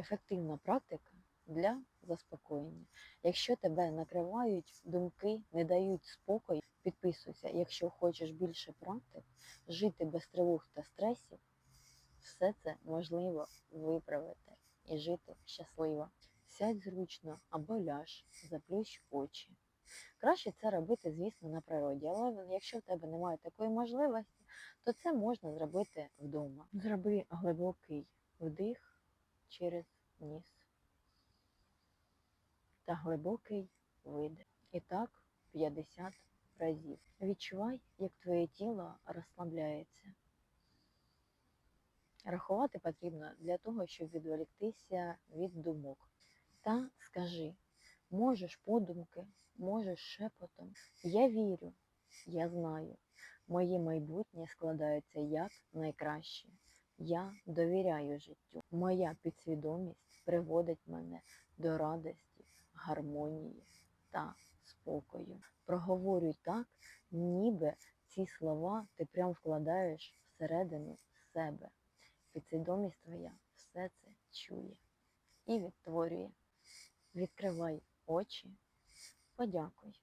ефективна практика для заспокоєння. Якщо тебе накривають думки, не дають спокою, підписуйся. Якщо хочеш більше практик, жити без тривог та стресів, все це можливо виправити і жити щасливо. Сядь зручно або ляж, заплющ очі. Краще це робити, звісно, на природі, але якщо в тебе немає такої можливості, то це можна зробити вдома. Зроби глибокий вдих через ніс та глибокий видих. І так 50 разів. Відчувай, як твоє тіло розслабляється. Рахувати потрібно для того, щоб відволіктися від думок. Та скажи, можеш подумки, можеш шепотом. Я вірю, я знаю, моє майбутнє складається як найкраще. Я довіряю життю. Моя підсвідомість приводить мене до радості, гармонії та спокою. Проговорюй так, ніби ці слова ти прям вкладаєш всередину себе. Підсвідомість твоя все це чує і відтворює. Відкривай очі, подякуй.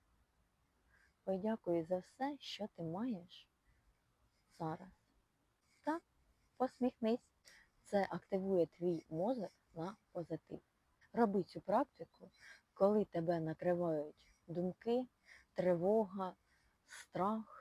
Подякуй за все, що ти маєш зараз. Посміхнись. Це активує твій мозок на позитив. Роби цю практику, коли тебе накривають думки, тривога, страх,